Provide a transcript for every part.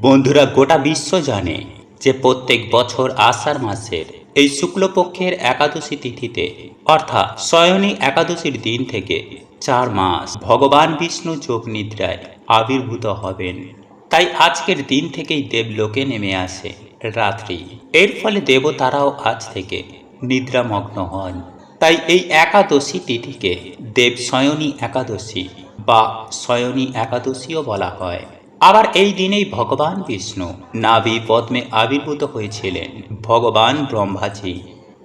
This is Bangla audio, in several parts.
বন্ধুরা গোটা বিশ্ব জানে যে প্রত্যেক বছর আষাঢ় মাসের এই শুক্লপক্ষের একাদশী তিথিতে, অর্থাৎ শয়নী একাদশীর দিন থেকে চার মাস ভগবান বিষ্ণু যোগ নিদ্রায় আবির্ভূত হবেন। তাই আজকের দিন থেকেই দেবলোকে নেমে আসে রাত্রি। এর ফলে দেবতারাও আজ থেকে নিদ্রামগ্ন হন। তাই এই একাদশী তিথিকে দেব শয়নী একাদশী বা শয়নী একাদশীও বলা হয়। আবার এই দিনেই ভগবান বিষ্ণু নাভি পদ্মে আবির্ভূত হয়েছিলেন। ভগবান ব্রহ্মাজি।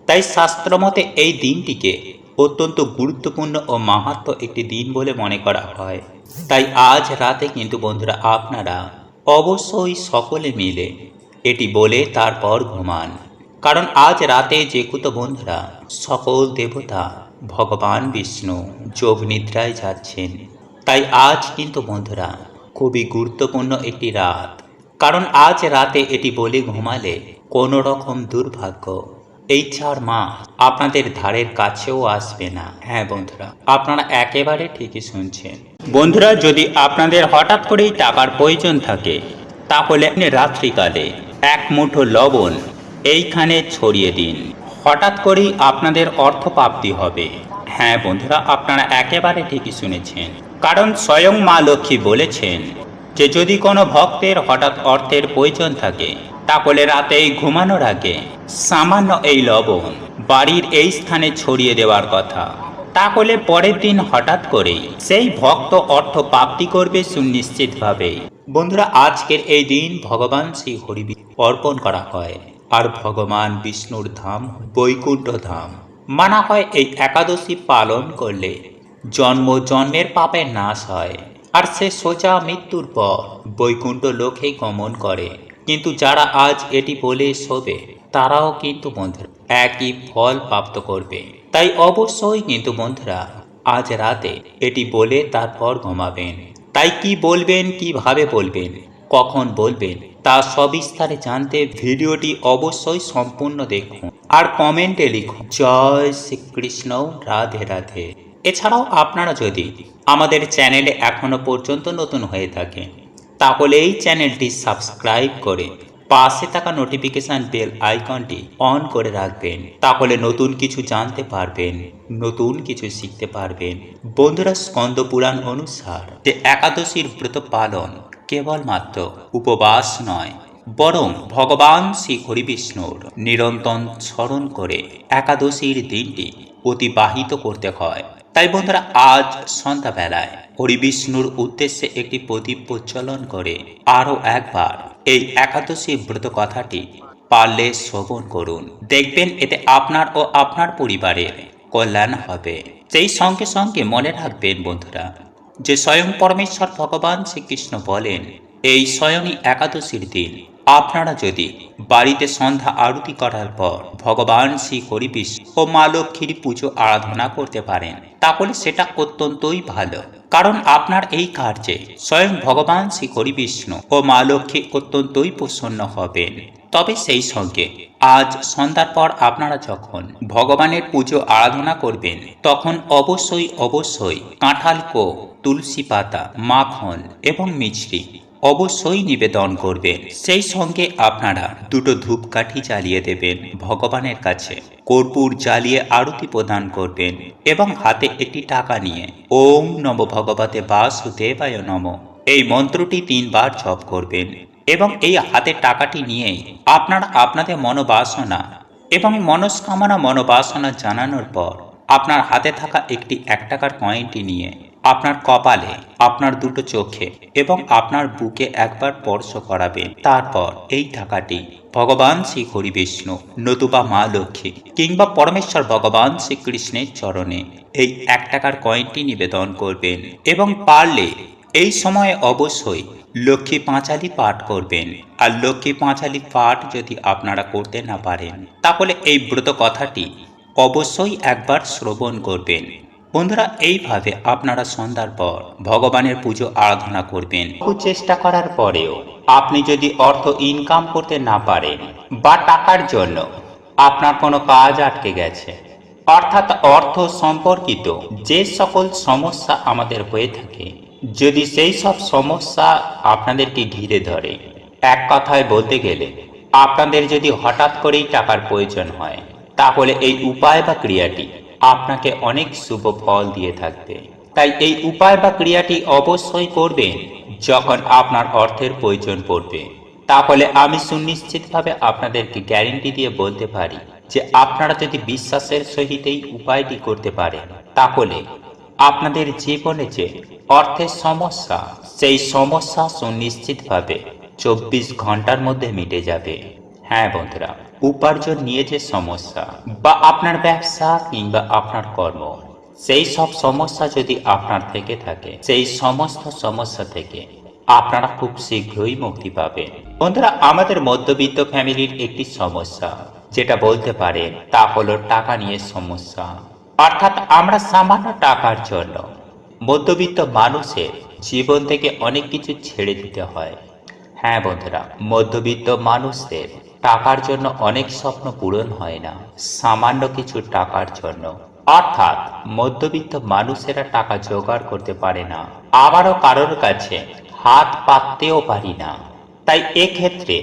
তাই শাস্ত্রমতে এই দিনটিকে অত্যন্ত গুরুত্বপূর্ণ ও মাহাত্ম একটি দিন বলে মনে করা হয়। তাই আজ রাতে কিন্তু বন্ধুরা আপনারা অবশ্যই সকলে মিলে এটি বলে তারপর ঘুমান। কারণ আজ রাতে যে কুতো বন্ধুরা সকল দেবতা ভগবান বিষ্ণু যোগ নিদ্রায় যাচ্ছেন। তাই আজ কিন্তু বন্ধুরা খুবই গুরুত্বপূর্ণ একটি রাত। কারণ আজ রাতে এটি বলে ঘুমালে কোনো রকম দুর্ভাগ্য। এই চার মাস আপনাদের ধারের কাছেও আসবে না। হ্যাঁ বন্ধুরা, আপনারা একেবারে ঠিকই শুনছেন। বন্ধুরা, যদি আপনাদের হঠাৎ করেই টাকার প্রয়োজন থাকে, তাহলে আপনি রাত্রিকালে এক মুঠো লবণ এইখানে ছড়িয়ে দিন। হঠাৎ করেই আপনাদের অর্থ প্রাপ্তি হবে। হ্যাঁ বন্ধুরা, আপনারা একেবারে ঠিকই শুনেছেন। কারণ স্বয়ং মা লক্ষ্মী বলেছেন যে যদি কোনো ভক্তের হঠাৎ অর্থের প্রয়োজন থাকে, তাহলে রাতেই ঘুমানোর আগে সামান্য এই লবণ বাড়ির এই স্থানে ছড়িয়ে দেওয়ার কথা। তাহলে পরের দিন হঠাৎ করেই সেই ভক্ত অর্থ প্রাপ্তি করবে সুনিশ্চিতভাবে। বন্ধুরা, আজকের এই দিন ভগবান শ্রী হরি অর্পণ করা হয়। আর ভগবান বিষ্ণুর ধাম, বৈকুণ্ঠ ধাম মানা হয় এই একাদশী পালন করলে। জন্ম জন্মের পাপের নাশ হয়, আর সে সোজা মৃত্যুর পর বৈকুণ্ঠ লোকে গমন করে। কিন্তু যারা আজ এটি বলে শোবে, তারাও কিন্তু বন্ধুরা একই ফল প্রাপ্ত করবে। তাই অবশ্যই কিন্তু বন্ধুরা, আজ রাতে এটি বলে তারপর ঘুমাবেন। তাই কি বলবেন, কীভাবে বলবেন, কখন বলবেন, তা সবিস্তারে জানতে ভিডিওটি অবশ্যই সম্পূর্ণ দেখুন। আর কমেন্টে লিখুন, জয় শ্রীকৃষ্ণ, রাধে রাধে। এছাড়াও আপনারা যদি আমাদের চ্যানেলে এখনও পর্যন্ত নতুন হয়ে থাকেন, তাহলে এই চ্যানেলটি সাবস্ক্রাইব করে পাশে থাকা নোটিফিকেশান বেল আইকনটি অন করে রাখবেন। তাহলে নতুন কিছু জানতে পারবেন, নতুন কিছু শিখতে পারবেন। বন্ধুরা, স্কন্দ পুরাণ অনুসার যে একাদশীর ব্রত পালন কেবলমাত্র উপবাস নয়, বরং ভগবান শ্রী হরিবিষ্ণুর নিরন্তর স্মরণ করে একাদশীর দিনটি অতিবাহিত করতে হয়। তাই বন্ধুরা, আজ সন্ধ্যাবেলায় হরিবিষ্ণুর উদ্দেশ্যে একটি প্রদীপ প্রচলন করে আরও একবার এই একাদশী ব্রত কথাটি পারলে শ্রবণ করুন। দেখবেন এতে আপনার ও আপনার পরিবারের কল্যাণ হবে। সেই সঙ্গে সঙ্গে মনে রাখবেন বন্ধুরা, যে স্বয়ং পরমেশ্বর ভগবান শ্রীকৃষ্ণ বলেন, এই স্বয়ংই একাদশীর দিন। আপনারা যদি বাড়িতে সন্ধ্যা আরতি করার পর ভগবান শ্রী হরিবিষ ও মা লক্ষ্মীর পুজো আরাধনা করতে পারেন। তাহলে সেটা অত্যন্তই ভালো। কারণ আপনার এই কার্যে স্বয়ং ভগবান শ্রী হরিবিষ্ণু ও মা লক্ষ্মী অত্যন্তই প্রসন্ন হবেন। তবে সেই সঙ্গে আজ সন্ধ্যার পর আপনারা যখন ভগবানের পুজো আরাধনা করবেন, তখন অবশ্যই অবশ্যই কাঁঠাল কো, তুলসী পাতা, মাখন এবং মিছরি অবশ্যই নিবেদন করবেন। সেই সঙ্গে আপনারা দুটো ধূপকাঠি জ্বালিয়ে দেবেন ভগবানের কাছে। কর্পূর জ্বালিয়ে আরতি প্রদান করবেন এবং হাতে একটি টাকা নিয়ে ওম নম ভগবতে বাসুদেবায় নম। এই মন্ত্রটি তিনবার জপ করবেন এবং এই হাতে টাকাটি নিয়েই আপনারা আপনাদের মনোবাসনা এবং মনস্কামনা মনোবাসনা জানানোর পর আপনার হাতে থাকা একটি এক টাকার কয়েনটি নিয়ে আপনার কপালে, আপনার দুটো চোখে এবং আপনার বুকে একবার স্পর্শ করাবেন তারপর এই টাকাটি ভগবান শ্রী হরি বিষ্ণু, নতুবা মা লক্ষ্মী কিংবা পরমেশ্বর ভগবান শ্রীকৃষ্ণের চরণে এই এক টাকার কয়েনটি নিবেদন করবেন এবং পারলে এই সময়ে অবশ্যই লক্ষ্মী পাঁচালি পাঠ করবেন। আর লক্ষ্মী পাঁচালি পাঠ যদি আপনারা করতে না পারেন, তাহলে এই ব্রত কথাটি অবশ্যই একবার শ্রবণ করবেন। বন্ধুরা, এইভাবে আপনারা সন্ধ্যার পর ভগবানের পুজো আরাধনা করবেন। চেষ্টা করার পরেও আপনি যদি অর্থ ইনকাম করতে না পারেন বা টাকার জন্য আপনার কোনো কাজ আটকে গেছে, অর্থাৎ অর্থ সম্পর্কিত যে সকল সমস্যা আমাদের হয়ে থাকে, যদি সেই সব সমস্যা আপনাদেরকে ঘিরে ধরে, এক কথায় বলতে গেলে আপনাদের যদি হঠাৎ করেই টাকার প্রয়োজন হয়, তাহলে এই উপায় বা ক্রিয়াটি আপনাকে অনেক শুভ ফল দিয়ে থাকবে। তাই এই উপায় বা ক্রিয়াটি অবশ্যই করবেন যখন আপনার অর্থের প্রয়োজন পড়বে। তাহলে আমি সুনিশ্চিতভাবে আপনাদেরকে গ্যারেন্টি দিয়ে বলতে পারি যে আপনারা যদি বিশ্বাসের সহিত এই উপায়টি করতে পারেন তাহলে আপনাদের জীবনে যে অর্থের সমস্যা, সেই সমস্যা সুনিশ্চিতভাবে চব্বিশ ঘণ্টার মধ্যে মিটে যাবে। হ্যাঁ বন্ধুরা, উপার্জন নিয়ে যে সমস্যা বা আপনার ব্যবসা কিংবা আপনার কর্ম, সেই সব সমস্যা যদি আপনার থেকে থাকে, সেই সমস্ত সমস্যা থেকে আপনারা খুব শীঘ্রই মুক্তি পাবেন। বন্ধুরা, আমাদের মধ্যবিত্ত ফ্যামিলির একটি সমস্যা, যেটা বলতে পারেন তা হলো টাকা নিয়ে সমস্যা। অর্থাৎ আমরা সামান্য টাকার জন্য মধ্যবিত্ত মানুষের জীবন থেকে অনেক কিছু ছেড়ে দিতে হয়। হ্যাঁ বন্ধুরা, মধ্যবিত্ত মানুষদের টাকার জন্য অনেক স্বপ্ন পূরণ হয় না, সামান্য কিছু টাকার জন্য। অর্থাৎ, মধ্যবিত্ত মানুষেরা টাকা জোগাড় করতে পারে না। আবারও কারোর কাছে হাত পাততেও পারি না। তাই এক্ষেত্রে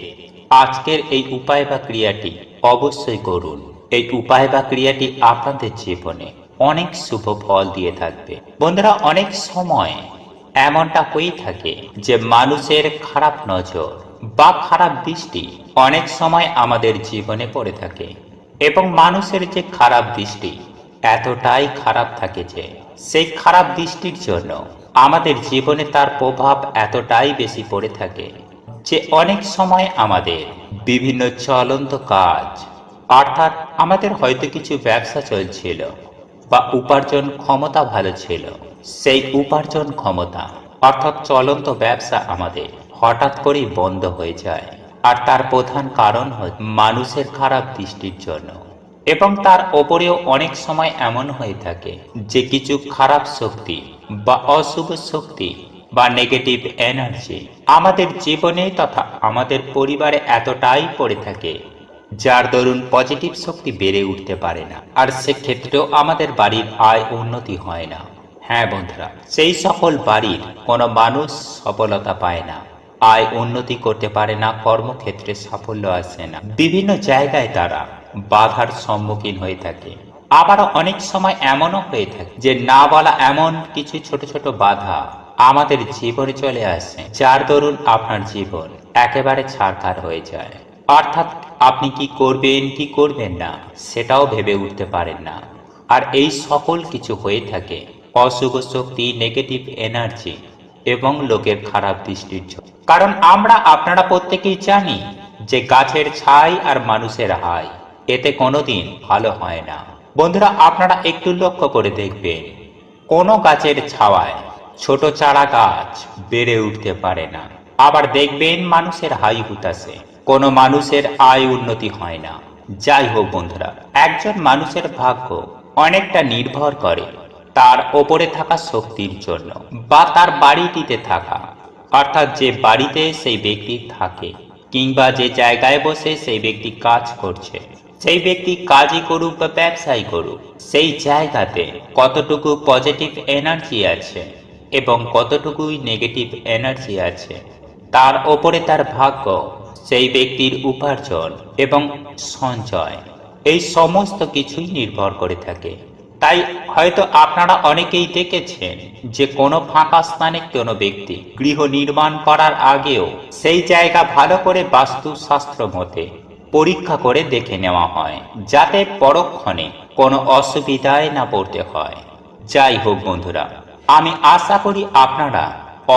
আজকের এই উপায় বা ক্রিয়াটি অবশ্যই করুন। এই উপায় বা ক্রিয়াটি আপনাদের জীবনে অনেক শুভ ফল দিয়ে থাকবে। বন্ধুরা, অনেক সময় এমনটা হয়েই থাকে যে মানুষের খারাপ নজর বা খারাপ দৃষ্টি অনেক সময় আমাদের জীবনে পড়ে থাকে এবং মানুষের যে খারাপ দৃষ্টি এতটাই খারাপ থাকে যে সেই খারাপ দৃষ্টির জন্য আমাদের জীবনে তার প্রভাব এতটাই বেশি পড়ে থাকে যে অনেক সময় আমাদের বিভিন্ন চলন্ত কাজ, অর্থাৎ আমাদের হয়তো কিছু ব্যবসা চলছিল বা উপার্জন ক্ষমতা ভালো ছিল, সেই উপার্জন ক্ষমতা, অর্থাৎ চলন্ত ব্যবসা আমাদের হঠাৎ করেই বন্ধ হয়ে যায়। আর তার প্রধান কারণ হচ্ছে মানুষের খারাপ দৃষ্টির জন্য। এবং তার ওপরেও অনেক সময় এমন হয়ে থাকে যে কিছু খারাপ শক্তি বা অশুভ শক্তি বা নেগেটিভ এনার্জি আমাদের জীবনে তথা আমাদের পরিবারে এতটাই পড়ে থাকে, যার দরুন পজিটিভ শক্তি বেড়ে উঠতে পারে না। আর সেক্ষেত্রেও আমাদের বাড়ির আয় উন্নতি হয় না। হ্যাঁ বন্ধুরা, সেই সকল বাড়ির কোনো মানুষ সফলতা পায় না। আয় উন্নতি করতে পারে না, কর্মক্ষেত্রে সাফল্য আসে না। বিভিন্ন জায়গায় তারা বাধার সম্মুখীন হয়ে থাকে। আবার অনেক সময় এমনও হয়ে থাকে যে, না বলা এমন কিছু ছোট ছোট বাধা আমাদের জীবনে চলে আসে, যার দরুন আপনার জীবন একেবারে ছাড়খাড় হয়ে যায়। অর্থাৎ আপনি কি করবেন কি করবেন না, সেটাও ভেবে উঠতে পারেন না। আর এই সকল কিছু হয়ে থাকে, অশুভ শক্তি নেগেটিভ এনার্জি এবং লোকের খারাপ দৃষ্টির জন্য কারণ আমরা আপনারা প্রত্যেকেই জানি যে গাছের ছাই আর মানুষের হাই, এতে কোনোদিন ভালো হয় না। বন্ধুরা, আপনারা একটু লক্ষ্য করে দেখবেন, কোনো গাছের ছাওয়ায় ছোট চারা গাছ বেড়ে উঠতে পারে না। আবার দেখবেন মানুষের হাই হুতাশে, কোনো মানুষের আয় উন্নতি হয় না। যাই হোক বন্ধুরা, একজন মানুষের ভাগ্য অনেকটা নির্ভর করে তার ওপরে থাকা শক্তির জন্য বা তার বাড়িটিতে থাকা। অর্থাৎ যে বাড়িতে সেই ব্যক্তি থাকে কিংবা যে জায়গায় বসে সেই ব্যক্তি কাজ করছে, সেই ব্যক্তি কাজই করুক বা ব্যবসাই করুক, সেই জায়গাতে কতটুকু পজিটিভ এনার্জি আছে এবং কতটুকুই নেগেটিভ এনার্জি আছে, তার ওপরে তার ভাগ্য, সেই ব্যক্তির উপার্জন এবং সঞ্চয়, এই সমস্ত কিছুই নির্ভর করে থাকে। তাই হয়তো আপনারা অনেকেই দেখেছেন যে কোনো ফাঁকা স্থানে কোনো ব্যক্তি গৃহ নির্মাণ করার আগেও সেই জায়গা ভালো করে বাস্তুশাস্ত্র মতে পরীক্ষা করে দেখে নেওয়া হয়, যাতে পরক্ষণে কোনো অসুবিধায় না পড়তে হয়। যাই হোক বন্ধুরা, আমি আশা করি আপনারা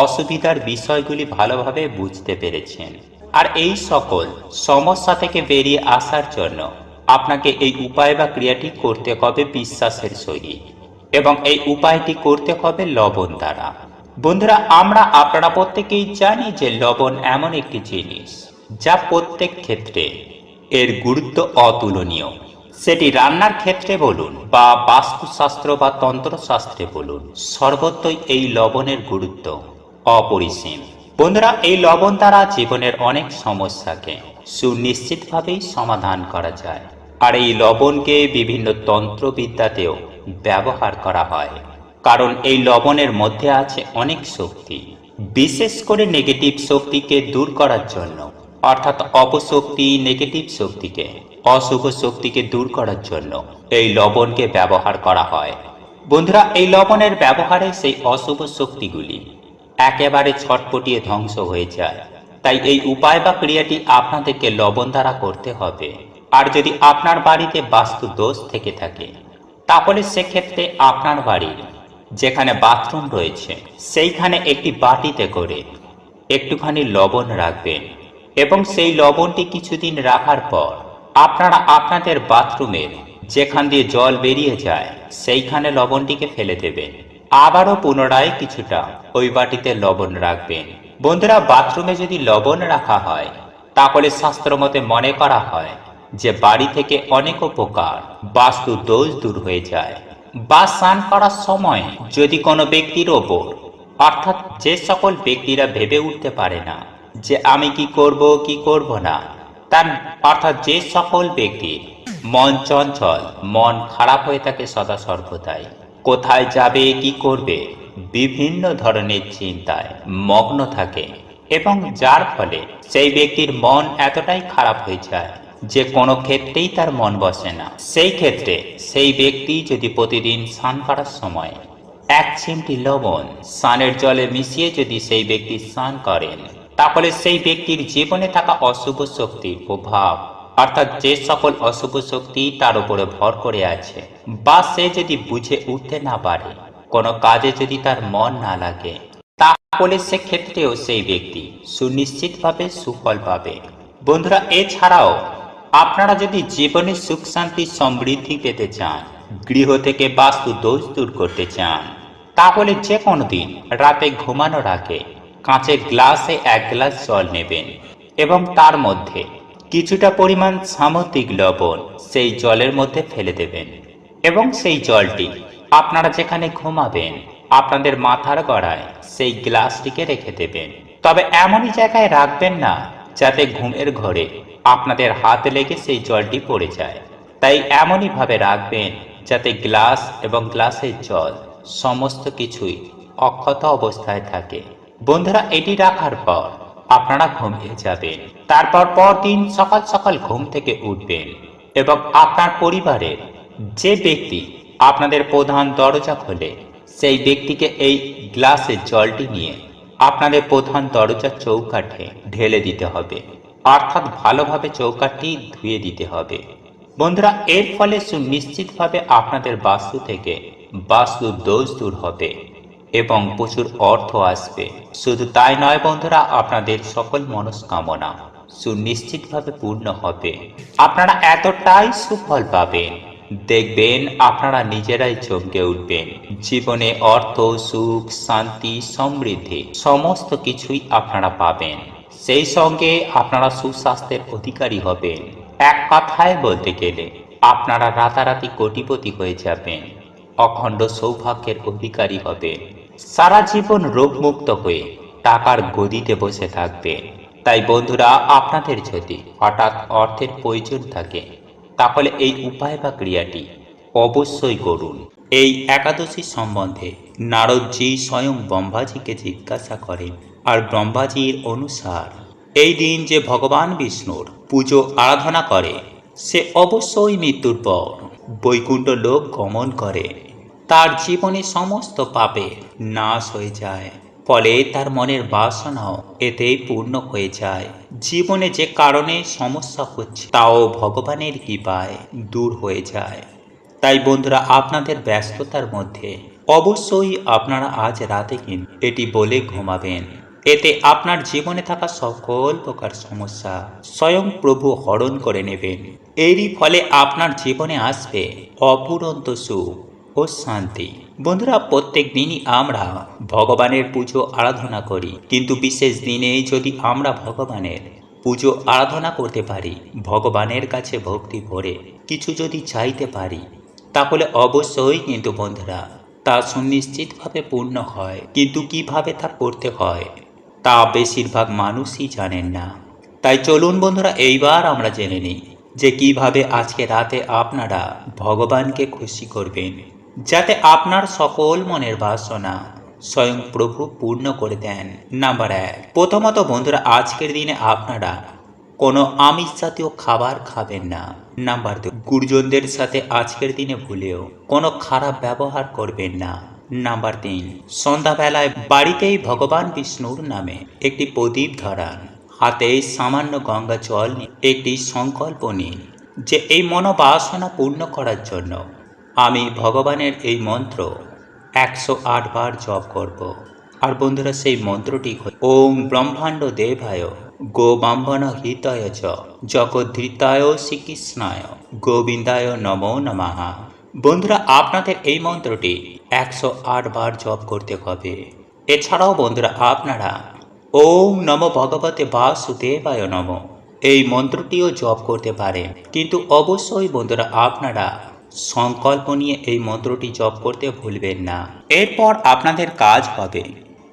অসুবিধার বিষয়গুলি ভালোভাবে বুঝতে পেরেছেন। আর এই সকল সমস্যা থেকে বেরিয়ে আসার জন্য আপনাকে এই উপায় বা ক্রিয়াটি করতে হবে বিশ্বাসের সহিত এবং এই উপায়টি করতে হবে লবণ দ্বারা। বন্ধুরা, আমরা আপনারা প্রত্যেকেই জানি যে লবণ এমন একটি জিনিস যা প্রত্যেক ক্ষেত্রে এর গুরুত্ব অতুলনীয়। সেটি রান্নার ক্ষেত্রে বলুন বা বাস্তুশাস্ত্র বা তন্ত্রশাস্ত্রে বলুন, সর্বত্রই এই লবণের গুরুত্ব অপরিসীম। বন্ধুরা, এই লবণ দ্বারা জীবনের অনেক সমস্যাকে সুনিশ্চিতভাবেই সমাধান করা যায়। আর এই লবণকে বিভিন্ন তন্ত্রবিদ্যাতেও ব্যবহার করা হয়। কারণ এই লবণের মধ্যে আছে অনেক শক্তি, বিশেষ করে নেগেটিভ শক্তিকে দূর করার জন্য, অর্থাৎ অপশক্তি নেগেটিভ শক্তিকে, অশুভ শক্তিকে দূর করার জন্য এই লবণকে ব্যবহার করা হয়। বন্ধুরা, এই লবণের ব্যবহারে সেই অশুভ শক্তিগুলি একেবারে ছটপটিয়ে ধ্বংস হয়ে যায়। তাই এই উপায় বা ক্রিয়াটি আপনাদেরকে লবণ দ্বারা করতে হবে। আর যদি আপনার বাড়িতে বাস্তু দোষ থেকে থাকে, তাহলে সেক্ষেত্রে আপনার বাড়ির যেখানে বাথরুম রয়েছে, সেইখানে একটি বাটিতে করে একটুখানি লবণ রাখবেন এবং সেই লবণটি কিছুদিন রাখার পর আপনারা আপনাদের বাথরুমের যেখান দিয়ে জল বেরিয়ে যায়, সেইখানে লবণটিকে ফেলে দেবেন। আবারও পুনরায় কিছুটা ওই বাটিতে লবণ রাখবেন। বন্ধুরা, বাথরুমে যদি লবণ রাখা হয়, তাহলে শাস্ত্রমতে মনে করা হয় যে বাড়ি থেকে অনেক উপকার, বাস্তু দোষ দূর হয়ে যায়। বা স্নান করার সময় যদি কোনো ব্যক্তির ওপর, অর্থাৎ যে সকল ব্যক্তিরা ভেবে উঠতে পারে না, যে আমি কি করব কি করব না, তার অর্থাৎ যে সকল ব্যক্তি মন চঞ্চল, মন খারাপ হয়ে থাকে সদা সর্বদাই। কোথায় যাবে, কি করবে, বিভিন্ন ধরনের চিন্তায় মগ্ন থাকে এবং যার ফলে সেই ব্যক্তির মন এতটাই খারাপ হয়ে যায় যে কোনো ক্ষেত্রেই তার মন বসে না। সেই ক্ষেত্রে সেই ব্যক্তি যদি প্রতিদিন স্নান করার সময় এক চিমটি লবণ স্নানের জলে মিশিয়ে যদি সেই ব্যক্তি স্নান করেন, তাহলে সেই ব্যক্তির জীবনে থাকা অশুভ শক্তির প্রভাব, অর্থাৎ যে সকল অশুভ শক্তি তার উপরে ভর করে আছে বা সে যদি বুঝে উঠতে না পারে, কোনো কাজে যদি তার মন না লাগে, তাহলে সেক্ষেত্রেও সেই ব্যক্তি সুনিশ্চিতভাবে সুফল পাবে। বন্ধুরা, এছাড়াও আপনারা যদি জীবনে সুখ, শান্তি, সমৃদ্ধি পেতে চান, গৃহ থেকে বাস্তু দোষ দূর করতে চান, তাহলে যে কোনো দিন রাতে ঘুমানোর আগে কাঁচের গ্লাসে এক গ্লাস জল নেবেন এবং তার মধ্যে কিছুটা পরিমাণ সামুদ্রিক লবণ সেই জলের মধ্যে ফেলে দেবেন এবং সেই জলটি আপনারা যেখানে ঘুমাবেন, আপনাদের মাথার গড়ায় সেই গ্লাসটিকে রেখে দেবেন। তবে এমনই জায়গায় রাখবেন না যাতে ঘুমের ঘরে আপনাদের হাতে লেগে সেই জলটি পড়ে যায়। তাই এমনই ভাবে রাখবেন যাতে গ্লাস এবং গ্লাসের জল সমস্ত কিছুই অক্ষত অবস্থায় থাকে। বন্ধুরা, এটি রাখার পর আপনারা ঘুমিয়ে যাবেন। তারপর পরদিন সকাল সকাল ঘুম থেকে উঠবেন এবং আপনার পরিবারের যে ব্যক্তি আপনাদের প্রধান দরজা খোলে, সেই ব্যক্তিকে এই গ্লাসের জলটি নিয়ে আপনাদের প্রধান দরজার চৌকাঠে ঢেলে দিতে হবে। অর্থাৎ ভালোভাবে চৌকাঠটি ধুয়ে দিতে হবে। বন্ধুরা, এর ফলে সুনিশ্চিতভাবে আপনাদের বাস্তু থেকে বাস্তু দোষ দূর হবে এবং প্রচুর অর্থ আসবে। শুধু তাই নয় বন্ধুরা, আপনাদের সকল মনস্কামনা সুনিশ্চিতভাবে পূর্ণ হবে। আপনারা এতটাই সুফল পাবেন। দেখবেন আপনারা নিজেরাই চমকে উঠবেন। জীবনে অর্থ, সুখ, শান্তি, সমৃদ্ধি, সমস্ত কিছুই আপনারা পাবেন। সেই সঙ্গে আপনারা সুস্বাস্থ্যের অধিকারী হবেন। এক কথায় বলতে গেলে, আপনারা রাতারাতি কোটিপতি হয়ে যাবেন। অখণ্ড সৌভাগ্যের অধিকারী হবেন। সারা জীবন রোগমুক্ত হয়ে টাকার গদিতে বসে থাকবেন। তাই বন্ধুরা, আপনাদের যদি হঠাৎ অর্থের প্রয়োজন থাকে, তাহলে এই উপায় বা ক্রিয়াটি অবশ্যই করুন। এই একাদশী সম্বন্ধে নারদজি স্বয়ং ব্রহ্মাজিকে জিজ্ঞাসা করেন আর ব্রহ্মাজির অনুসার। এই দিন যে ভগবান বিষ্ণুর পুজো আরাধনা করে, সে অবশ্যই মৃত্যুর পর বৈকুণ্ঠ লোক গমন করে। তার জীবনে সমস্ত পাপে নাশ হয়ে যায়। ফলে তার মনের বাসনাও এতেই পূর্ণ হয়ে যায়। জীবনে যে কারণে সমস্যা হচ্ছে, তাও ভগবানের কৃপায় দূর হয়ে যায়। তাই বন্ধুরা, আপনাদের ব্যস্ততার মধ্যে অবশ্যই আপনারা আজ রাতে কিন্তু এটি বলে ঘুমাবেন। এতে আপনার জীবনে থাকা সকল প্রকার সমস্যা স্বয়ং প্রভু হরণ করে নেবেন। এরই ফলে আপনার জীবনে আসবে অপুরন্ত সুখ ও শান্তি। বন্ধুরা, প্রত্যেক দিনই আমরা ভগবানের পুজো আরাধনা করি। কিন্তু বিশেষ দিনে যদি আমরা ভগবানের পুজো আরাধনা করতে পারি, ভগবানের কাছে ভক্তি ভরে কিছু যদি চাইতে পারি, তাহলে অবশ্যই কিন্তু বন্ধুরা তা সুনিশ্চিতভাবে পূর্ণ হয়। কিন্তু কীভাবে তা করতে হয়? তা বেশিরভাগ মানুষই জানেন না। তাই চলুন বন্ধুরা, এইবার আমরা জেনে নিই যে কীভাবে আজকে রাতে আপনারা ভগবানকে খুশি করবেন, যাতে আপনার সকল মনের বাসনা স্বয়ং প্রভু পূর্ণ করে দেন। নাম্বার এক, প্রথমত বন্ধুরা, আজকের দিনে আপনারা কোনো আমিষ জাতীয় খাবার খাবেন না। নাম্বার দুই, গুরুজনদের সাথে আজকের দিনে ভুলেও কোনো খারাপ ব্যবহার করবেন না। নাম্বার তিন। সন্ধ্যাবেলায় বাড়িতেই ভগবান বিষ্ণুর নামে একটি প্রদীপ ধরান। হাতে সামান্য গঙ্গা জল একটি সংকল্প নিন যে এই মনোবাসনা পূর্ণ করার জন্য আমি ভগবানের এই মন্ত্র একশো আট বার জপ করব। আর বন্ধুরা, সেই মন্ত্রটি ওম ব্রহ্মাণ্ড দেবায় গো ব্রাহ্মণ হিতায় চ, জগদ্ধৃতায় শ্রীকৃষ্ণায় গোবিন্দায় নমো নমাহা বন্ধুরা, আপনাদের এই মন্ত্রটি একশো আট বার জপ করতে হবে। এছাড়াও বন্ধুরা, আপনারা ওম নম ভগবতে বাসুদেবায় নম। এই মন্ত্রটিও জপ করতে পারেন। কিন্তু অবশ্যই বন্ধুরা, আপনারা সংকল্প নিয়ে এই মন্ত্রটি জপ করতে ভুলবেন না। এরপর আপনাদের কাজ হবে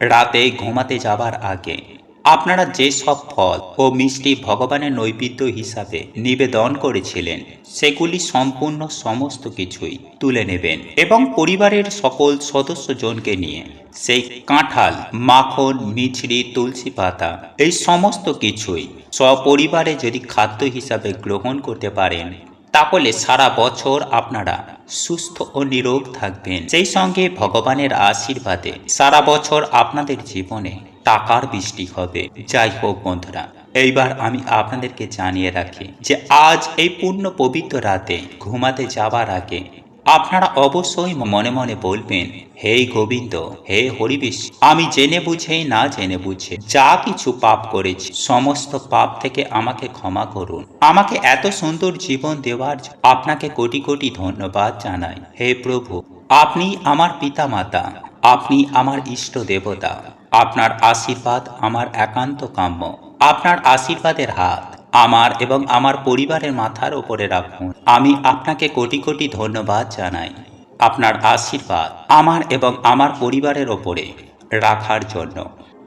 রাতে ঘুমাতে যাবার আগে আপনারা যে সব ফল ও মিষ্টি ভগবানের নৈবেদ্য হিসাবে নিবেদন করেছিলেন, সেগুলি সম্পূর্ণ সমস্ত কিছুই তুলে নেবেন এবং পরিবারের সকল সদস্যজনকে নিয়ে সেই কাঁঠাল, মাখন, মিছরি, তুলসী পাতা, এই সমস্ত কিছুই সপরিবারে যদি খাদ্য হিসাবে গ্রহণ করতে পারেন, তাহলে সারা বছর আপনারা সুস্থ ও নিরোগ থাকবেন। সেই সঙ্গে ভগবানের আশীর্বাদে সারা বছর আপনাদের জীবনে টাকার বৃষ্টি হবে। যাই হোক বন্ধুরা, এইবার আমি আপনাদেরকে জানিয়ে রাখি যে আজ এই পূর্ণ পবিত্র রাতে ঘুমাতে যাবার আগে আপনারা অবশ্যই মনে মনে বলবেন, হে গোবিন্দ, হে হরিবিশ, আমি জেনে বুঝেই না জেনে বুঝে যা কিছু পাপ করেছি, সমস্ত পাপ থেকে আমাকে ক্ষমা করুন। আমাকে এত সুন্দর জীবন দেওয়ার আপনাকে কোটি কোটি ধন্যবাদ জানাই। হে প্রভু, আপনি আমার পিতা মাতা আপনি আমার ইষ্ট দেবতা আপনার আশীর্বাদ আমার একান্ত কাম্য। আপনার আশীর্বাদের হাত আমার এবং আমার পরিবারের মাথার ওপরে রাখুন। আমি আপনাকে কোটি কোটি ধন্যবাদ জানাই। আপনার আশীর্বাদ আমার এবং আমার পরিবারের ওপরে রাখার জন্য।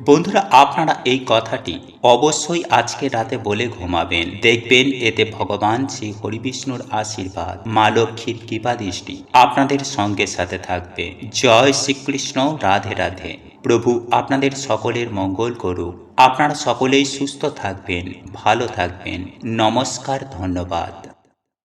বন্ধুরা, আপনারা এই কথাটি অবশ্যই আজকে রাতে বলে ঘুমাবেন। দেখবেন এতে ভগবান শ্রী হরিবিষ্ণুর আশীর্বাদ, মা লক্ষ্মীর কৃপা দৃষ্টি আপনাদের সঙ্গে সাথে থাকবে। জয় শ্রীকৃষ্ণ, রাধে রাধে। প্রভু আপনাদের সকলের মঙ্গল করুক। আপনারা সকলেই সুস্থ থাকবেন ভালো থাকবেন। নমস্কার ধন্যবাদ।